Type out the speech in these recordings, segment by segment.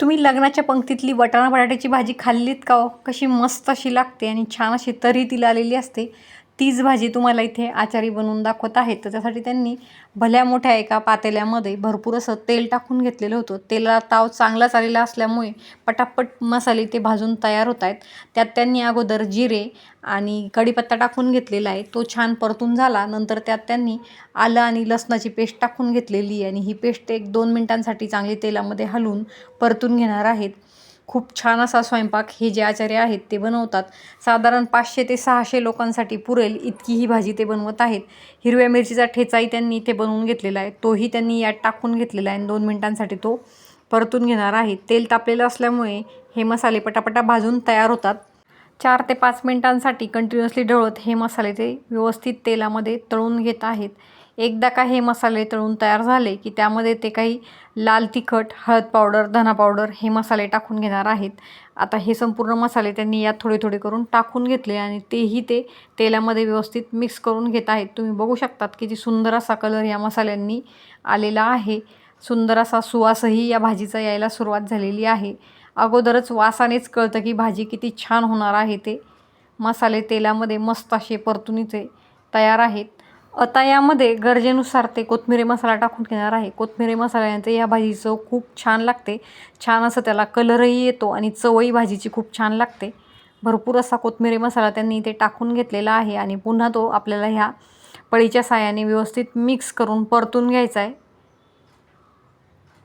तुम्ही लग्नाच्या पंक्तीतली वटाणा बटाट्याची भाजी खाल्लीत का हो? कशी मस्त अशी लागते आणि छान अशी तरी तिला आलेली असते. तीच भाजी तुम्हाला इथे आचारी बनवून दाखवत आहेत तर त्यासाठी त्यांनी भल्या मोठ्या एका पातेल्यामध्ये भरपूर असं तेल टाकून घेतलेलं होतं. तेला ताव चांगलाच आलेला असल्यामुळे पटापट मसाले ते भाजून तयार होत आहेत. त्यात त्यांनी अगोदर जिरे आणि कढीपत्ता टाकून घेतलेला आहे. तो छान परतून झाला. नंतर त्यात त्यांनी आलं आणि लसणाची पेस्ट टाकून घेतलेली आहे. आणि ही पेस्ट एक दोन मिनटांसाठी चांगली तेलामध्ये हलवून परतून घेणार आहेत. खूप छान असा स्वयंपाक हे जे आचार्य आहेत ते बनवतात. साधारण पाचशे ते सहाशे लोकांसाठी पुरेल इतकी ही भाजी ते बनवत आहेत. हिरव्या मिरचीचा ठेचाही त्यांनी इथे बनवून घेतलेला आहे. तोही त्यांनी यात टाकून घेतलेला आहे आणि दोन मिनटांसाठी तो परतून घेणार आहे. तेल तापलेलं असल्यामुळे हे मसाले पटापटा भाजून तयार होतात. चार ते पाच मिनटांसाठी कंटिन्युअसली ढवळत हे मसाले ते व्यवस्थित तेलामध्ये तळून घेत आहेत. एकदा का हे मसाले तळून तयार झाले की त्यामध्ये ते काही लाल तिखट हळद पावडर धना पावडर हे मसाले टाकून घेणार आहेत. आता हे संपूर्ण मसाले त्यांनी यात थोडे थोडे करून टाकून घेतले आणि तेही ते तेलामध्ये व्यवस्थित मिक्स करून घेत आहेत. तुम्ही बघू शकतात किती सुंदर असा कलर या मसाल्यांनी आलेला आहे. सुंदर असा सुवासही या भाजीचा यायला सुरुवात झालेली आहे. अगोदरच वासानेच कळतं की भाजी किती छान होणार आहे ते. मसाले तेलामध्ये मस्त असे परतुनीचे तयार आहेत. आता यामध्ये गरजेनुसार ते कोथमिरी मसाला टाकून घेणार आहे. कोथमिरी मसाल्याने या भाजीचं खूप छान लागते. छान असं त्याला कलरही येतो आणि चवही भाजीची खूप छान लागते. भरपूर असा कोथमिरी मसाला त्यांनी इथे टाकून घेतलेला आहे आणि पुन्हा तो आपल्याला ह्या पळीच्या साह्याने व्यवस्थित मिक्स करून परतून घ्यायचा आहे.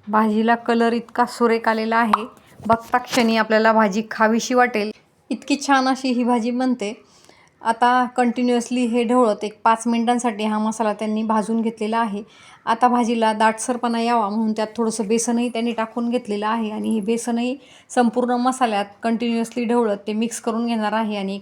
भाजीला कलर इतका सुरेख आलेला आहे. बघता क्षणी आपल्याला भाजी खावीशी वाटेल. इतकी छान अशी ही भाजी बनते. आता कंटिन्युअसली हे ढवळत एक पाच मिनटांसाठी हा मसाला त्यांनी भाजून घेतलेला आहे. आता भाजीला दाटसरपणा यावा म्हणून त्यात थोडंसं बेसनही त्यांनी टाकून घेतलेलं आहे आणि हे बेसनही संपूर्ण मसाल्यात कंटिन्युअसली ढवळत ते मिक्स करून घेणार आहे आणि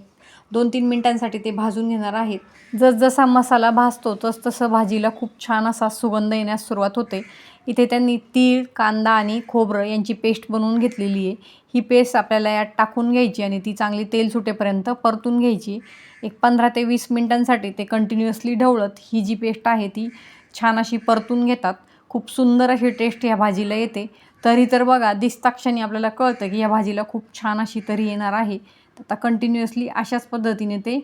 दोन तीन मिनटांसाठी ते भाजून घेणार आहेत. जसजसा मसाला भाजतो तसतसं भाजीला खूप छान असा सुगंध येण्यास सुरुवात होते. इथे त्यांनी तीळ कांदा आणि खोबरं यांची पेस्ट बनवून घेतलेली आहे. ही पेस्ट आपल्याला यात टाकून घ्यायची आणि ती चांगली तेल सुटेपर्यंत परतून घ्यायची. एक पंधरा ते वीस मिनटांसाठी ते कंटिन्युअसली ढवळत ही जी पेस्ट आहे ती छान अशी परतून घेतात. खूप सुंदर अशी टेस्ट ह्या भाजीला येते. तरी तर बघा दिसताक्षणी आपल्याला कळतं की या भाजीला खूप छान अशी तरी येणार आहे. आता कंटिन्युअसली अशाच पद्धतीने ते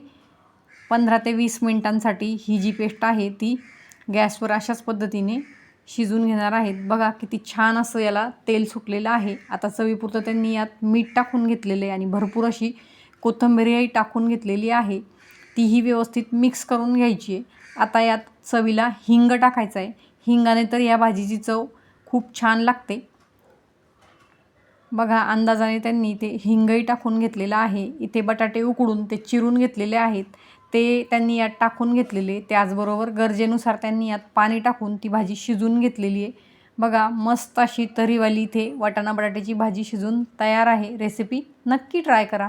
पंधरा ते वीस मिनटांसाठी ही जी पेस्ट आहे ती गॅसवर अशाच पद्धतीने शिजून घेणार आहेत. बघा किती छान असं याला तेल सुटलेलं आहे. आता चवीपुरतं त्यांनी यात मीठ टाकून घेतलेलं आहे आणि भरपूर अशी कोथिंबीरही टाकून घेतलेली आहे. तीही व्यवस्थित मिक्स करून घ्यायची आहे. आता यात चवीला हिंग टाकायचं आहे. हिंगाने तर या भाजीची चव खूप छान लागते. बघा अंदाजाने त्यांनी ते हिंगही टाकून घेतलेलं आहे. इथे बटाटे उकडून ते चिरून घेतलेले आहेत. ते त्यांनी यात टाकून घेतलेले. त्याचबरोबर गरजेनुसार त्यांनी यात पाणी टाकून ती भाजी शिजून घेतलेली आहे. बघा मस्त अशी तरीवाली इथे वाटाणा बटाट्याची भाजी शिजून तयार आहे. रेसिपी नक्की ट्राय करा.